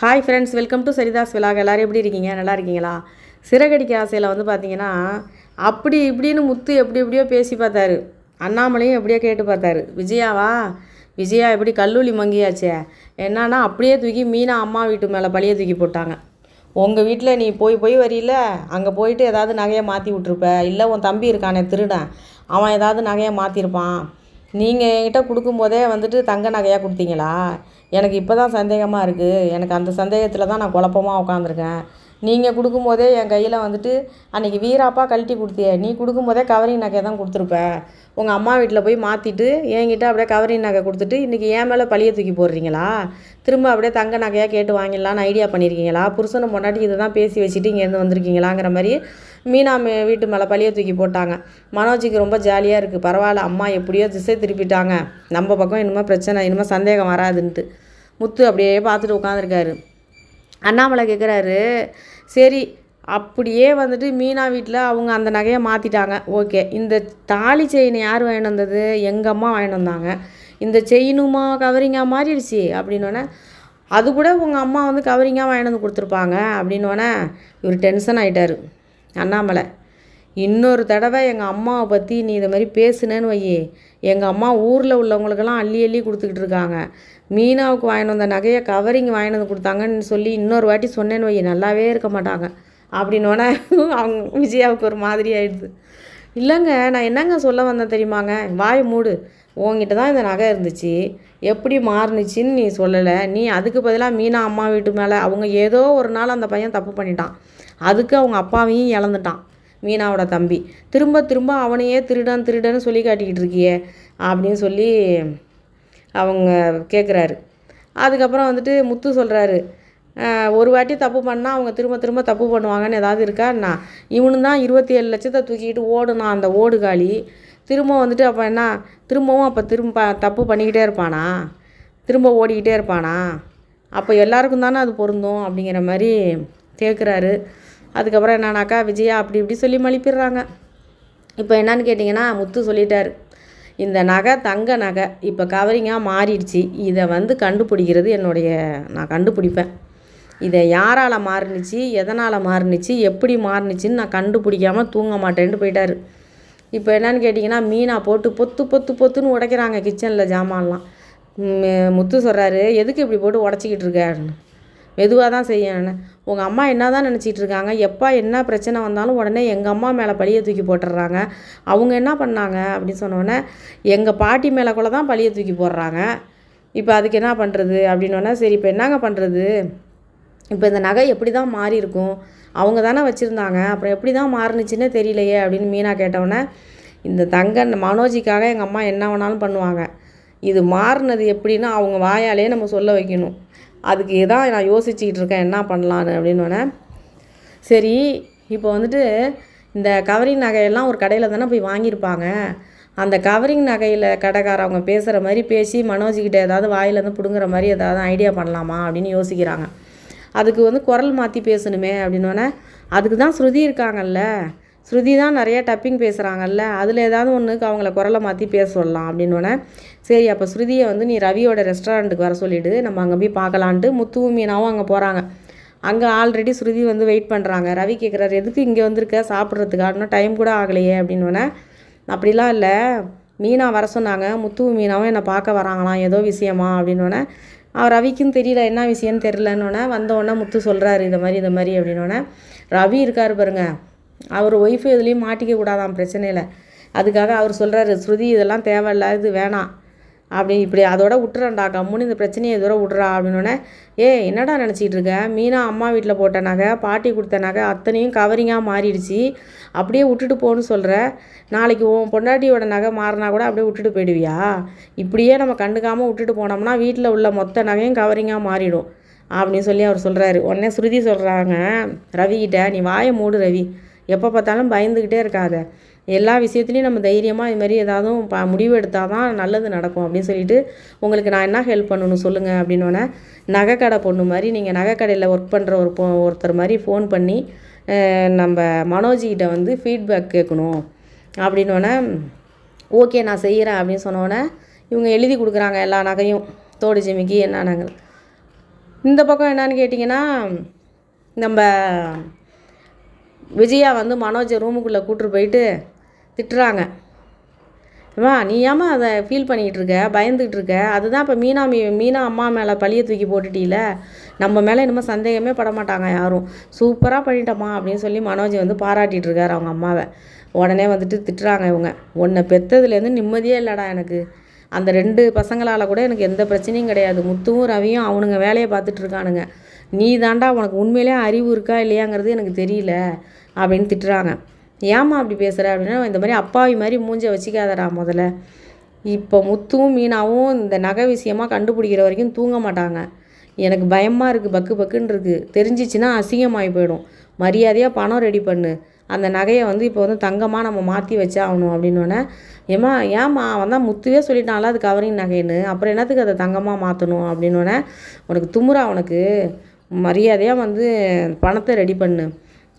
Hi friends welcome to Sarithas vlog எல்லோரும் எப்படி இருக்கீங்க? நல்லா இருக்கீங்களா? சிறகடிக்க ஆசையில் வந்து பார்த்தீங்கன்னா அப்படி இப்படின்னு முத்து எப்படி எப்படியோ பேசி பார்த்தாரு. அண்ணாமலையும் எப்படியோ கேட்டு பார்த்தாரு. விஜயாவா? விஜயா எப்படி கல்லூலி மங்கியாச்சே? என்னன்னா அப்படியே தூக்கி மீனா அம்மா வீட்டு மேலே பழிய தூக்கி போட்டாங்க. உங்கள் வீட்டில் நீ போய் போய் வரியில? அங்கே போயிட்டு ஏதாவது நகையை மாற்றி விட்ருப்ப இல்லை உன் தம்பி இருக்கானே திருடன். அவன் ஏதாவது நகையை மாற்றிருப்பான் நீங்கள் என்கிட்ட கொடுக்கும்போதே வந்துட்டு தங்க நகையாக கொடுத்தீங்களா? எனக்கு இப்போ தான் சந்தேகமாக இருக்குது எனக்கு அந்த சந்தேகத்தில் தான் நான் குழப்பமாக உட்காந்துருக்கேன் நீங்கள் கொடுக்கும்போதே என் கையில் வந்துட்டு அன்றைக்கி வீராப்பா கழட்டி கொடுத்தியே. நீ கொடுக்கும்போதே கவரிங் நகையை தான் கொடுத்துருப்ப. உங்கள் அம்மா வீட்டில் போய் மாற்றிட்டு என்கிட்ட அப்படியே கவரிங் நகை கொடுத்துட்டு இன்றைக்கி என் மேலே பழிய தூக்கி போடுறீங்களா? திரும்ப அப்படியே தங்க நகையாக கேட்டு வாங்கிடலான்னு ஐடியா பண்ணியிருக்கீங்களா? புருஷனை பொண்டாட்டி இதை தான் பேசி வச்சுட்டு இங்கேருந்து வந்திருக்கீங்களாங்கிற மாதிரி மீனா மே- வீட்டு மேலே பழிய தூக்கி போட்டாங்க. மனோஜுக்கு ரொம்ப ஜாலியாக இருக்குது பரவாயில்ல அம்மா எப்படியோ திசை திருப்பிட்டாங்க. நம்ம பக்கம் இனிமேல் பிரச்சனை இனிமேல் சந்தேகம் வராதுன்ட்டு. முத்து அப்படியே பார்த்துட்டு உட்காந்துருக்காரு அண்ணாமலை கேட்குறாரு சரி அப்படியே வந்துட்டு மீனா வீட்டில் அவங்க அந்த நகையை மாற்றிட்டாங்க ஓகே இந்த தாலி செயின் யார் வாங்கிட்டு வந்தது? எங்கள் அம்மா வாங்கிட்டு வந்தாங்க. இந்த செயினுமா கவரிங்காக மாறிடுச்சு? அப்படின்னோடனே அது கூட உங்கள் அம்மா வந்து கவரிங்காக வாங்கிட்டு வந்து கொடுத்துருப்பாங்க. அப்படின்னோடனே இவர் டென்ஷன் ஆகிட்டாரு அண்ணாமலை இன்னொரு தடவை எங்கள் அம்மாவை பற்றி நீ இதை மாதிரி பேசுனேன்னு வை எங்கள் அம்மா ஊரில் உள்ளவங்களுக்கெல்லாம் அள்ளி அள்ளி கொடுத்துக்கிட்டு இருக்காங்க. மீனாவுக்கு வாங்கிட்டு வந்த நகையை கவரிங் வாங்கிட்டு வந்து கொடுத்தாங்கன்னு சொல்லி இன்னொரு வாட்டி சொன்னேன்னு வை நல்லாவே இருக்க மாட்டாங்க. அப்படின்னோடனே அவங்க விஜயாவுக்கு ஒரு மாதிரி ஆயிடுது. இல்லைங்க நான் என்னங்க சொல்ல வந்தேன் தெரியுமாங்க? வாய் மூடு. உங்ககிட்ட தான் இந்த நகை இருந்துச்சு. எப்படி மாறுனுச்சின்னு நீ சொல்லலை. நீ அதுக்கு பதிலாக மீனா அம்மா வீட்டு மேலே அவங்க ஏதோ ஒரு நாள் அந்த பையன் தப்பு பண்ணிட்டான். அதுக்கு அவங்க அப்பாவையும் இழந்துட்டான். மீனாவோட தம்பி. திரும்ப திரும்ப அவனையே திருடன் திருடன்னு சொல்லி காட்டிக்கிட்டு இருக்கியே அப்படின்னு சொல்லி அவங்க கேட்குறாரு அதுக்கப்புறம் வந்துட்டு முத்து சொல்கிறாரு ஒரு வாட்டி தப்பு பண்ணால் அவங்க திரும்ப திரும்ப தப்பு பண்ணுவாங்கன்னு ஏதாவது இருக்காண்ணா இவனு தான் இருபத்தி ஏழு லட்சத்தை தூக்கிட்டு ஓடுனா அந்த ஓடுகாலி திரும்ப வந்துட்டு அப்போ என்ன? திரும்பவும் அப்போ திரும்ப தப்பு பண்ணிக்கிட்டே இருப்பானா? திரும்ப ஓடிக்கிட்டே இருப்பானா? அப்போ எல்லாருக்கும் தானே அது பொருந்தும் அப்படிங்கிற மாதிரி கேட்குறாரு அதுக்கப்புறம் என்னன்னாக்கா விஜயா அப்படி இப்படி சொல்லி மலிப்பிடுறாங்க. இப்போ என்னன்னு கேட்டிங்கன்னா முத்து சொல்லிட்டாரு. இந்த நகை தங்க நகை இப்போ கவரிங்காக மாறிடுச்சு. இதை வந்து கண்டுபிடிக்கிறது என்னுடைய நான் கண்டுபிடிப்பேன். இதை யாரால் மாறுனுச்சு எதனால் மாறுனுச்சு எப்படி மாறுனுச்சின்னு நான் கண்டுபிடிக்காமல் தூங்க மாட்டேன்ட்டு போயிட்டார். இப்போ என்னன்னு கேட்டிங்கன்னா மீனாக போட்டு பொத்து பொத்து பொத்துன்னு உடைக்கிறாங்க கிச்சனில் ஜாமான்லாம். முத்து சொல்கிறாரு எதுக்கு இப்படி போட்டு உடச்சிக்கிட்டு இருக்காருன்னு மெதுவாக தான் செய்யணும் உங்கள் அம்மா என்ன தான் நினச்சிட்டு இருக்காங்க எப்போ என்ன பிரச்சனை வந்தாலும் உடனே எங்கள் அம்மா மேலே பழியை தூக்கி போட்டுடுறாங்க. அவங்க என்ன பண்ணாங்க? அப்படின்னு சொன்னோடனே எங்கள் பாட்டி மேலே கூட தான் பழியை தூக்கி போடுறாங்க. இப்போ அதுக்கு என்ன பண்ணுறது அப்படின்னோடனே சரி இப்போ என்னங்க பண்ணுறது இப்போ இந்த நகை எப்படி தான் மாறி இருக்கும் அவங்க தானே வச்சுருந்தாங்க. அப்புறம் எப்படி தான் மாறுனுச்சுன்னே தெரியலையே அப்படின்னு மீனா கேட்டவுடனே இந்த தங்க மனோஜிக்காக எங்கள் அம்மா என்ன வேணாலும் பண்ணுவாங்க. இது மாறினது எப்படின்னா அவங்க வாயாலே நம்ம சொல்ல வைக்கணும். அதுக்கு தான் நான் யோசிச்சுக்கிட்டு இருக்கேன் என்ன பண்ணலான்னு அப்படின்னோடனே சரி இப்போ வந்துட்டு இந்த கவரிங் நகையெல்லாம் ஒரு கடையில் தானே போய் வாங்கியிருப்பாங்க. அந்த கவரிங் நகையில் கடைக்காரவங்க பேசுகிற மாதிரி பேசி மனோஜிக்கிட்ட ஏதாவது வாயிலேருந்து பிடுங்குற மாதிரி ஏதாவது ஐடியா பண்ணலாமா அப்படின்னு யோசிக்கிறாங்க. அதுக்கு வந்து குரல் மாற்றி பேசணுமே அப்படின்னோடனே அதுக்கு தான் ஸ்ருதி இருக்காங்கல்ல. ஸ்ருதி தான் நிறைய டப்பிங் பேசுகிறாங்கல்ல அதில் ஏதாவது ஒன்றுக்கு அவங்கள குரலை மாற்றி பேச சொல்லலாம் அப்படின்னோடனே சரி அப்போ ஸ்ருதியை வந்து நீ ரவியோட ரெஸ்டாரண்ட்டுக்கு வர சொல்லிவிடு நம்ம அங்கே போய் பார்க்கலான்ட்டு முத்துவும் மீனாவும் அங்கே போகிறாங்க அங்கே ஆல்ரெடி ஸ்ருதி வந்து வெயிட் பண்ணுறாங்க ரவி கேட்குறாரு எதுக்கு இங்கே வந்திருக்க? சாப்பிட்றதுக்கு இன்னும் டைம் கூட ஆகலையே அப்படின்னோடனே அப்படிலாம் இல்லை. மீனா வர சொன்னாங்க. முத்துவும் மீனாவும் என்னை பார்க்க வராங்களாம். ஏதோ விஷயமா? அப்படின்னோடனே அவர் ரவிக்கும் தெரியல என்ன விஷயம்னு தெரிலன்னொன்னே வந்தோடனே முத்து சொல்கிறாரு இந்த மாதிரி இந்த மாதிரி அப்படின்னோடனே ரவி இருக்கார் பாருங்க. அவர் ஒய்ஃபு இதுலேயும் மாட்டிக்க கூடாதாம் பிரச்சனையில். அதுக்காக அவர் சொல்கிறாரு ஸ்ருதி இதெல்லாம் தேவையில்ல இது வேணாம். அப்படி இப்படி அதோட விட்டுறேன்டா கம்முன்னு இந்த பிரச்சனையை இதோட விட்றா அப்படின்னோடனே ஏ என்னடா நினச்சிட்டு இருக்க? மீனா அம்மா வீட்டில் போட்ட நகை பாட்டி கொடுத்த நகை அத்தனையும் கவரிங்காக மாறிடுச்சு. அப்படியே விட்டுட்டு போன்னு சொல்கிற நாளைக்கு உன் பொண்டாட்டியோட நகை மாறினா கூட அப்படியே விட்டுட்டு போயிடுவியா? இப்படியே நம்ம கண்டுக்காமல் விட்டுட்டு போனோம்னா வீட்டில் உள்ள மொத்த நகையும் கவரிங்காக மாறிடும். அப்படின்னு சொல்லி அவர் சொல்கிறாரு உடனே ஸ்ருதி சொல்கிறாங்க ரவிக்கிட்ட நீ வாயை மூடு ரவி. எப்போ பார்த்தாலும் பயந்துக்கிட்டே இருக்காத. எல்லா விஷயத்துலையும் நம்ம தைரியமாக இது மாதிரி ஏதாவது ப முடிவு எடுத்தால் தான் நல்லது நடக்கும் அப்படின்னு சொல்லிட்டு உங்களுக்கு நான் என்ன ஹெல்ப் பண்ணணும் சொல்லுங்கள் அப்படின்னோடனே நகைக்கடை பொண்ணு மாதிரி நீங்கள் நகைக்கடையில் ஒர்க் பண்ணுற ஒரு பொ ஒருத்தர் மாதிரி ஃபோன் பண்ணி நம்ம மனோஜிக்கிட்ட வந்து ஃபீட்பேக் கேட்கணும் அப்படின்னோடனே ஓகே நான் செய்கிறேன் அப்படின்னு சொன்னோடனே இவங்க எழுதி கொடுக்குறாங்க எல்லா நகையும் தோடு ஜிமிக்கி என்ன நகை. இந்த பக்கம் என்னன்னு கேட்டிங்கன்னா நம்ம விஜயா வந்து மனோஜை ரூமுக்குள்ளே கூப்பிட்டு போயிட்டு திட்டுறாங்க. அம்மா நீ ஏம்மா அதை ஃபீல் பண்ணிக்கிட்டு இருக்க பயந்துக்கிட்டு இருக்க அதுதான் இப்போ மீனா மீ மீனா அம்மா மேலே பழிய தூக்கி போட்டுட்டீல? நம்ம மேலே இனிமேல் சந்தேகமே பட மாட்டாங்க யாரும். சூப்பராக பண்ணிட்டம்மா அப்படின்னு சொல்லி மனோஜ் வந்து பாராட்டிகிட்டு இருக்காரு அவங்க அம்மாவை. உடனே வந்துட்டு திட்டுறாங்க இவங்க. உன்னை பெத்ததுலேருந்து நிம்மதியே இல்லைடா எனக்கு. அந்த ரெண்டு பசங்களால் கூட எனக்கு எந்த பிரச்சனையும் கிடையாது. முத்துவும் ரவியும் அவனுங்க வேலையை பார்த்துட்டு இருக்கானுங்க. நீ தாண்டா உனக்கு உண்மையிலே அறிவு இருக்கா இல்லையாங்கிறது எனக்கு தெரியல அப்படின்னு திட்டுறாங்க. ஏம்மா அப்படி பேசுகிற அப்படின்னா இந்த மாதிரி அப்பாவி மாதிரி மூஞ்ச வச்சுக்காதடா முதல்ல. இப்போ முத்துவும் மீனாவும் இந்த நகை விஷயமாக கண்டுபிடிக்கிற வரைக்கும் தூங்க மாட்டாங்க. எனக்கு பயமாக இருக்குது பக்கு பக்குன்னு இருக்குது தெரிஞ்சிச்சுன்னா அசிங்கமாகி போயிடும். மரியாதையாக பணம் ரெடி பண்ணு. அந்த நகையை வந்து இப்போ வந்து தங்கமாக நம்ம மாற்றி வச்சே ஆகணும் அப்படின்னோடனே ஏம்மா ஏம்மா அவன் தான் முத்துவே சொல்லிட்டான்ல அது கவரிங் நகைன்னு. அப்புறம் என்னத்துக்கு அதை தங்கமாக மாற்றணும் அப்படின்னோடனே உனக்கு துமுறா உனக்கு. மரியாதையாக வந்து பணத்தை ரெடி பண்ணு.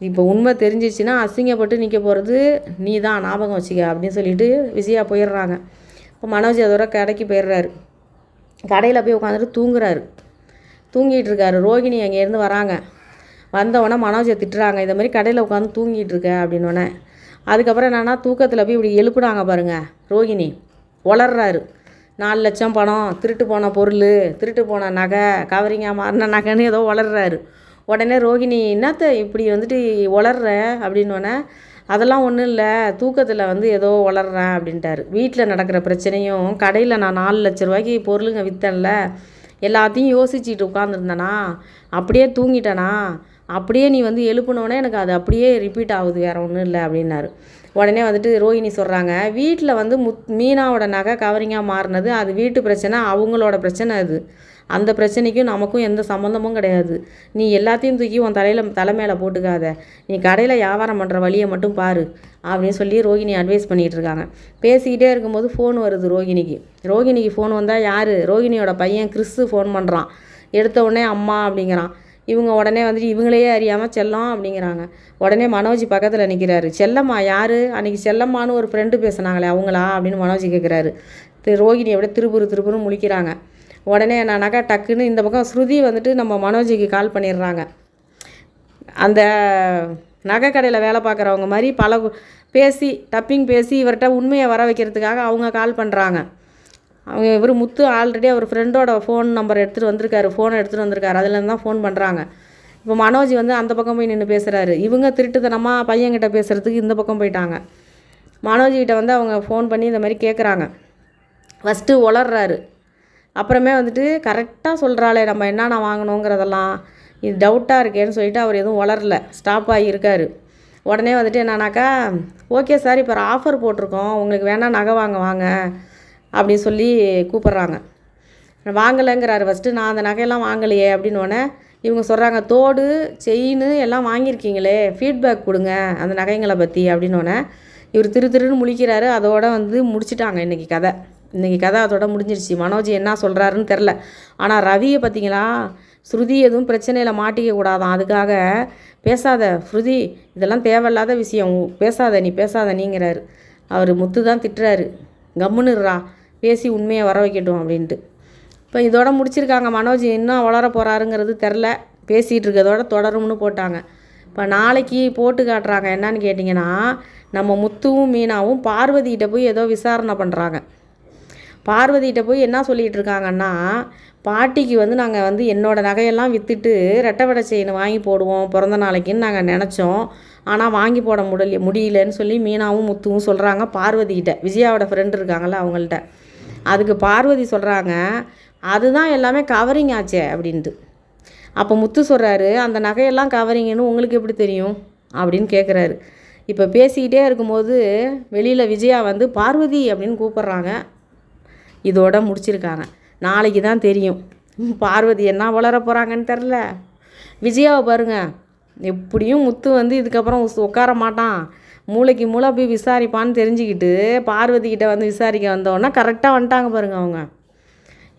இப்போ உண்மை தெரிஞ்சிச்சுன்னா அசிங்கப்பட்டு நிற்க போகிறது நீ தான் ஞாபகம் வச்சுக்க அப்படின்னு சொல்லிட்டு விஜயா போயிடுறாங்க. இப்போ மனோஜ் அதோட கடைக்கு போயிடுறாரு. கடையில் போய் உட்காந்துட்டு தூங்குறாரு. தூங்கிட்டு இருக்காரு. ரோகிணி அங்கேருந்து வராங்க. வந்தவொடனே மனோஜை திட்டுறாங்க. இந்த மாதிரி கடையில் உட்காந்து தூங்கிட்டு இருக்க அப்படின்னோடனே. அதுக்கப்புறம் என்னென்னா தூக்கத்தில் போய் இப்படி எழுப்புனாங்க பாருங்கள் ரோகிணி. வளர்றாரு நாலு லட்சம் பணம் திருட்டு போன பொருள் திருட்டு போன நகை கவரிங்காக மாறின நகைன்னு ஏதோ வளர்றாரு உடனே ரோகிணி என்னத்த இப்படி வந்துட்டு உளர்ற? அப்படின்னோடனே அதெல்லாம் ஒன்றும் இல்லை. தூக்கத்தில் வந்து ஏதோ வளர்றேன் அப்படின்ட்டாரு. வீட்டில் நடக்கிற பிரச்சனையும் கடையில் நான் நாலு லட்ச ரூபாய்க்கு பொருளுங்க விற்றேன்ல எல்லாத்தையும் யோசிச்சுட்டு உட்காந்துருந்தேனா அப்படியே தூங்கிட்டேனா அப்படியே நீ வந்து எழுப்பினோடனே எனக்கு அது அப்படியே ரிப்பீட் ஆகுது வேறு ஒன்றும் இல்லை அப்படின்னாரு. உடனே வந்துட்டு ரோஹிணி சொல்கிறாங்க வீட்டில் வந்து முத் மீனாவோட நகை கவரிங்காக மாறினது அது வீட்டு பிரச்சனை அவங்களோட பிரச்சனை அது. அந்த பிரச்சனைக்கும் நமக்கும் எந்த சம்மந்தமும் கிடையாது. நீ எல்லாத்தையும் தூக்கி உன் தலையில் தலை மேலே போட்டுக்காத. நீ கடையில் வியாபாரம் பண்ணுற வழியை மட்டும் பாரு அப்படின்னு சொல்லி ரோகிணி அட்வைஸ் பண்ணிகிட்டு இருக்காங்க. பேசிக்கிட்டே இருக்கும்போது ஃபோன் வருது ரோகிணிக்கு. ரோகிணிக்கு ஃபோன் வந்தால் யார்? ரோகிணியோட பையன் கிறிஸ்து ஃபோன் பண்ணுறான் எடுத்த உடனே அம்மா அப்படிங்கிறான். இவங்க உடனே வந்துட்டு இவங்களையே அறியாமல் செல்லம் அப்படிங்கிறாங்க. உடனே மனோஜ் பக்கத்தில் நிற்கிறாரு செல்லம்மா யார்? அன்றைக்கி செல்லம்மான்னு ஒரு ஃப்ரெண்டு பேசுனாங்களே அவங்களா அப்படின்னு மனோஜ் கேட்குறாரு ரோகிணி எப்படியே திருப்புரு திருப்புரு முழிக்கிறாங்க. உடனே என்னன்னாக்கா டக்குன்னு இந்த பக்கம் ஸ்ருதி வந்துட்டு நம்ம மனோஜிக்கு கால் பண்ணிடுறாங்க. அந்த நகை கடையில் வேலை பார்க்குறவங்க மாதிரி பல பேசி டப்பிங் பேசி இவர்கிட்ட உண்மையை வர வைக்கிறதுக்காக அவங்க கால் பண்ணுறாங்க அவங்க இவர் முத்து ஆல்ரெடி அவர் ஃப்ரெண்டோட ஃபோன் நம்பர் எடுத்துகிட்டு வந்திருக்காரு. ஃபோனை எடுத்துகிட்டு வந்திருக்காரு. அதுலேருந்து தான் ஃபோன் பண்ணுறாங்க இப்போ மனோஜ் வந்து அந்த பக்கம் போய் நின்று பேசுகிறாரு இவங்க திருட்டுத்தனமாக பையன்கிட்ட பேசுகிறதுக்கு இந்த பக்கம் போயிட்டாங்க. மனோஜிக்கிட்ட வந்து அவங்க ஃபோன் பண்ணி இந்த மாதிரி கேட்குறாங்க ஃபஸ்ட்டு உளர்றாரு. அப்புறமே வந்துட்டு கரெக்டாக சொல்கிறாளே நம்ம என்னென்ன வாங்கணுங்கிறதெல்லாம். இது டவுட்டாக இருக்கேன்னு சொல்லிட்டு அவர் எதுவும் வளரல. ஸ்டாப் ஆகியிருக்காரு உடனே வந்துட்டு என்னன்னாக்கா ஓகே சார் இப்போ ஆஃபர் போட்டிருக்கோம். உங்களுக்கு வேணால் நகை வாங்க வாங்க. அப்படின்னு சொல்லி கூப்பிட்றாங்க. வாங்கலைங்கிறாரு ஃபஸ்ட்டு நான் அந்த நகையெல்லாம் வாங்கலையே. அப்படின்னு உடனே இவங்க சொல்கிறாங்க தோடு செயின் எல்லாம் வாங்கியிருக்கீங்களே. ஃபீட்பேக் கொடுங்க அந்த நகைங்களை பற்றி அப்படின்னோடனே இவர் திரு திருன்னு முழிக்கிறாரு. அதோட வந்து முடிச்சிட்டாங்க இன்றைக்கி கதை. இன்றைக்கி கதை அதோட முடிஞ்சிருச்சு. மனோஜ் என்ன சொல்கிறாருன்னு தெரில ஆனால் ரவியை பார்த்தீங்களா ஸ்ருதி எதுவும் பிரச்சனையில் மாட்டிக்க கூடாதான். அதுக்காக பேசாத ஸ்ருதி இதெல்லாம் தேவையில்லாத விஷயம். உ- பேசாத நீ பேசாத நீங்கிறாரு. அவர் முத்து தான் திட்டுறாரு கம்முன்னுறா பேசி உண்மையை வர வைக்கட்டும் அப்படின்ட்டு. இப்போ இதோட முடிச்சிருக்காங்க மனோஜ். இன்னும் வளர போகிறாருங்கிறது தெரில பேசிகிட்டு இருக்கிறதோட தொடரும்னு போட்டாங்க. இப்போ நாளைக்கு போட்டு காட்டுறாங்க. என்னன்னு கேட்டிங்கன்னா நம்ம முத்துவும் மீனாவும் பார்வதிகிட்ட போய் ஏதோ விசாரணை பண்ணுறாங்க பார்வதிகிட்ட போய் என்ன சொல்லிகிட்டு இருக்காங்கன்னா பாட்டிக்கு வந்து நாங்கள் வந்து என்னோடய நகையெல்லாம் விற்றுட்டு ரெட்டை செயின் வாங்கி போடுவோம் பிறந்த நாளைக்குன்னு நாங்கள் நினச்சோம். ஆனால் வாங்கி போட முடியல முடியலன்னு சொல்லி மீனாவும் முத்துவும் சொல்கிறாங்க பார்வதிகிட்ட. விஜயாவோட ஃப்ரெண்டு இருக்காங்கள அவங்கள்ட்ட. அதுக்கு பார்வதி சொல்கிறாங்க அதுதான் எல்லாமே கவரிங் ஆச்சே அப்படின்ட்டு. அப்போ முத்து சொல்கிறாரு அந்த நகையெல்லாம் கவரிங்கன்னு உங்களுக்கு எப்படி தெரியும்? அப்படின்னு கேட்குறாரு இப்போ பேசிக்கிட்டே இருக்கும்போது வெளியில் விஜயா வந்து பார்வதி அப்படின்னு கூப்பிட்றாங்க. இதோட முடிச்சிருக்காங்க. நாளைக்கு தான் தெரியும். பார்வதி என்ன வளர போகிறாங்கன்னு தெரில விஜயாவை பாருங்கள் எப்படியும் முத்து வந்து இதுக்கப்புறம் உட்கார மாட்டான். மூளைக்கு மூளை போய் விசாரிப்பான்னு தெரிஞ்சுக்கிட்டு பார்வதிக்கிட்ட வந்து விசாரிக்க வந்தோடனே கரெக்டாக வந்துட்டாங்க பாருங்க அவங்க.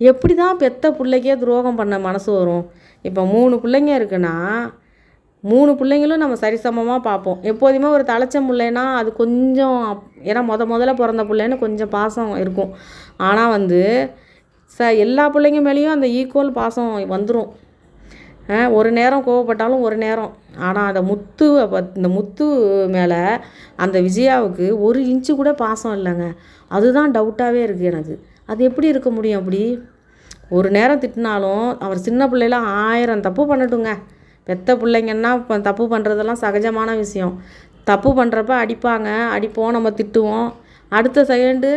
எப்படி தான் பெத்த பிள்ளைக்கே துரோகம் பண்ண மனசு வரும். இப்போ மூணு பிள்ளைங்க இருக்குன்னா மூணு பிள்ளைங்களும் நம்ம சரிசமமாக பார்ப்போம். எப்போதுமே ஒரு தலைச்சம் பிள்ளைனா அது கொஞ்சம் ஏன்னா முத முதல்ல பிறந்த பிள்ளைன்னு கொஞ்சம் பாசம் இருக்கும். ஆனால் வந்து ச எல்லா பிள்ளைங்க மேலேயும் அந்த ஈக்குவல் பாசம் வந்துடும் ஒரு நேரம் கோவப்பட்டாலும் ஒரு நேரம். ஆனால் அந்த முத்துவை பத் இந்த முத்து மேலே அந்த விஜயாவுக்கு ஒரு இன்ச்சு கூட பாசம் இல்லைங்க. அதுதான் டவுட்டாகவே இருக்குது எனக்கு. அது எப்படி இருக்க முடியும் அப்படி? ஒரு நேரம் திட்டினாலும் அவர் சின்ன பிள்ளைலாம் ஆயிரம் தப்பு பண்ணட்டுங்க. பெத்த பிள்ளைங்கன்னா இப்போ தப்பு பண்ணுறதெல்லாம் சகஜமான விஷயம். தப்பு பண்ணுறப்ப அடிப்பாங்க அடிப்போம் நம்ம திட்டுவோம். அடுத்த செகண்டு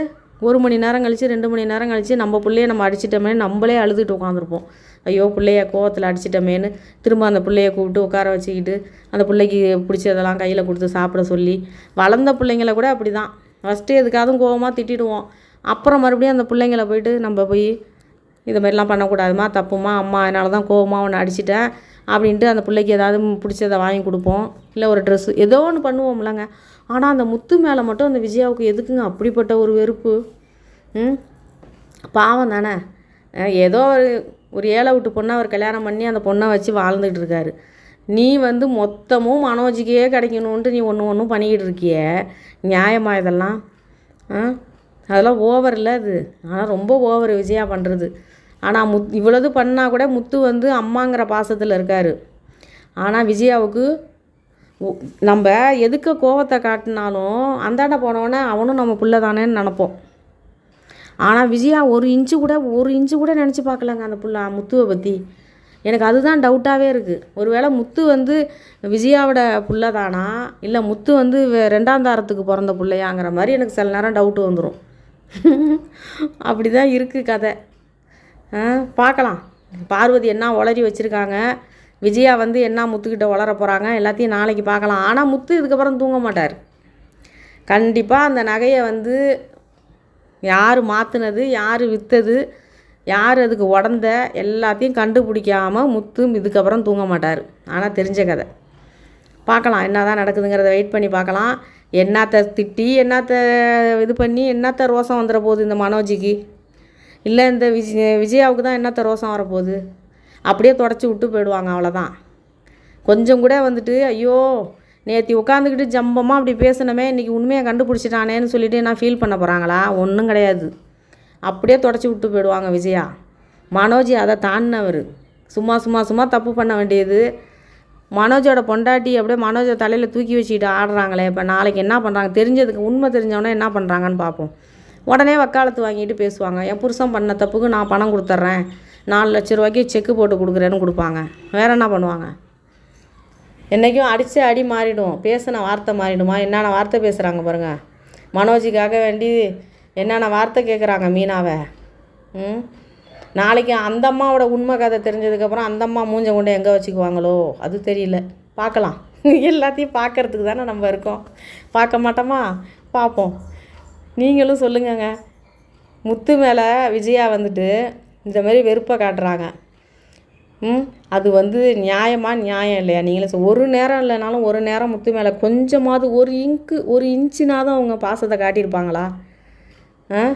ஒரு மணி நேரம் கழித்து ரெண்டு மணி நேரம் கழித்து நம்ம பிள்ளைய நம்ம அடிச்சிட்டோமே நம்மளே அழுதுட்டு உட்காந்துருப்போம். ஐயோ பிள்ளைய கோவத்தில் அடிச்சிட்டோமேன்னு திரும்ப அந்த பிள்ளைய கூப்பிட்டு உட்கார வச்சுக்கிட்டு அந்த பிள்ளைக்கு பிடிச்சதெல்லாம் கையில் கொடுத்து சாப்பிட சொல்லி வளர்ந்த பிள்ளைங்கள கூட அப்படி தான் ஃபஸ்ட்டு எதுக்காகவும் கோவமாக திட்டிடுவோம். அப்புறம் மறுபடியும் அந்த பிள்ளைங்கள போயிட்டு நம்ம போய் இது மாதிரிலாம் பண்ணக்கூடாதும்மா தப்புமா அம்மா அதனால தான் கோவமாக உன்னை அடிச்சிட்டேன். அப்படின்ட்டு அந்த பிள்ளைக்கு ஏதாவது பிடிச்சதை வாங்கி கொடுப்போம். இல்லை ஒரு ட்ரெஸ்ஸு ஏதோ ஒன்று பண்ணுவோம்லங்க. ஆனால் அந்த முத்து மேலே மட்டும் அந்த விஜயாவுக்கு எதுக்குங்க அப்படிப்பட்ட ஒரு வெறுப்பு? ம்? பாவம் தானே. ஏதோ ஒரு ஒரு ஏழை விட்டு பொண்ணை அவர் கல்யாணம் பண்ணி அந்த பொண்ணை வச்சு வாழ்ந்துட்டு இருக்காரு. நீ வந்து மொத்தமும் மனோஜிக்கே கிடைக்கணுன்ட்டு நீ ஒன்று ஒன்றும் பண்ணிக்கிட்டு இருக்கிய. நியாயமா இதெல்லாம்? ஆ அதெல்லாம் ஓவர் இல்லை அது. ஆனால் ரொம்ப ஓவர் விஜயா பண்ணுறது ஆனால் முத் இவ்வளவு பண்ணால் கூட முத்து வந்து அம்மாங்கிற பாசத்தில் இருக்கார். ஆனால் விஜயாவுக்கு நம்ம எதுக்கு கோவத்தை காட்டினாலும் அந்தாண்ட போனவொடனே அவனும் நம்ம பிள்ளை தானேன்னு நினப்போம். ஆனால் விஜயா ஒரு இன்ச்சு கூட ஒரு இன்ச்சு கூட நினச்சி பார்க்கலங்க அந்த புள்ள முத்துவை பற்றி எனக்கு அதுதான் டவுட்டாகவே இருக்குது ஒருவேளை முத்து வந்து விஜயாவோட புள்ள தானா? இல்லை முத்து வந்து ரெண்டாம் தாரத்துக்கு பிறந்த பிள்ளையாங்கிற மாதிரி எனக்கு சில நேரம் டவுட்டு வந்துடும் அப்படி தான் இருக்குது கதை. பார்க்கலாம். பார்வதி என்ன உளறி வச்சுருக்காங்க? விஜயா வந்து என்ன முத்துக்கிட்ட உளர போகிறாங்க எல்லாத்தையும் நாளைக்கு பார்க்கலாம். ஆனால் முத்து இதுக்கப்புறம் தூங்க மாட்டார். கண்டிப்பாக அந்த நகையை வந்து யார் மாற்றுனது யார் விற்றது யார் அதுக்கு உடந்த எல்லாத்தையும் கண்டுபிடிக்காமல் முத்து இதுக்கப்புறம் தூங்க மாட்டார். ஆனால் தெரிஞ்ச கதை. பார்க்கலாம். என்ன தான் நடக்குதுங்கிறத வெயிட் பண்ணி பார்க்கலாம். என்னத்த திட்டி என்னத்த இது பண்ணி என்னத்த ரோசம் வந்துட போகுது இந்த மனோஜிக்கு? இல்லை இந்த விஜய் விஜயாவுக்கு தான் என்னத்த ரோசம் வரப்போகுது? அப்படியே தொடச்சி விட்டு போயிடுவாங்க அவ்வளோதான் கொஞ்சம் கூட வந்துட்டு ஐயோ நேற்று உட்காந்துக்கிட்டு ஜம்பமாக அப்படி பேசினமே இன்றைக்கி உண்மையை கண்டுபிடிச்சிட்டானேன்னு சொல்லிட்டு நான் ஃபீல் பண்ண போகிறாங்களா ஒன்றும் கிடையாது. அப்படியே தொடச்சி விட்டு போயிடுவாங்க விஜயா. மனோஜ் அதை தாண்டினவர். சும்மா சும்மா சும்மா தப்பு பண்ண வேண்டியது. மனோஜோட பொண்டாட்டி அப்படியே மனோஜை தலையில் தூக்கி வச்சுக்கிட்டு ஆடுறாங்களே இப்போ நாளைக்கு என்ன பண்ணுறாங்க தெரிஞ்சதுக்கு உண்மை தெரிஞ்சவொடனே என்ன பண்ணுறாங்கன்னு பார்ப்போம். உடனே வக்காலத்து வாங்கிட்டு பேசுவாங்க. என் புருஷன் பண்ண தப்புக்கு நான் பணம் கொடுத்துட்றேன் நாலு லட்ச ரூபாய்க்கு செக்கு போட்டு கொடுக்குறேன்னு கொடுப்பாங்க. வேற என்ன பண்ணுவாங்க? என்றைக்கும் அடித்த அடி மாறிடும். பேசின வார்த்தை மாறிடுமா? என்னென்ன வார்த்தை பேசுகிறாங்க பாருங்கள் மனோஜிக்காக வேண்டி என்னென்ன வார்த்தை கேட்குறாங்க மீனாவை? ம்? நாளைக்கு அந்த அம்மாவோட உண்மை கதை தெரிஞ்சதுக்கப்புறம் அந்த அம்மா மூஞ்ச கொண்டு எங்கே வச்சுக்குவாங்களோ? அது தெரியல. பார்க்கலாம். எல்லாத்தையும் பார்க்கறதுக்கு தானே நம்ம இருக்கோம். பார்க்க மாட்டோமா? பார்ப்போம். நீங்களும் சொல்லுங்கங்க. முத்து மேலே விஜயா வந்துட்டு இந்த மாதிரி வெறுப்பை காட்டுறாங்க. ம் அது வந்து நியாயமாக நியாயம் இல்லையா? நீங்களே ஒரு நேரம் இல்லைனாலும் ஒரு நேரம் முத்து மேலே கொஞ்சமாவது ஒரு இங்கு ஒரு இன்ச்சுனாதான் அவங்க பாசத்தை காட்டியிருப்பாங்களா? ஆ?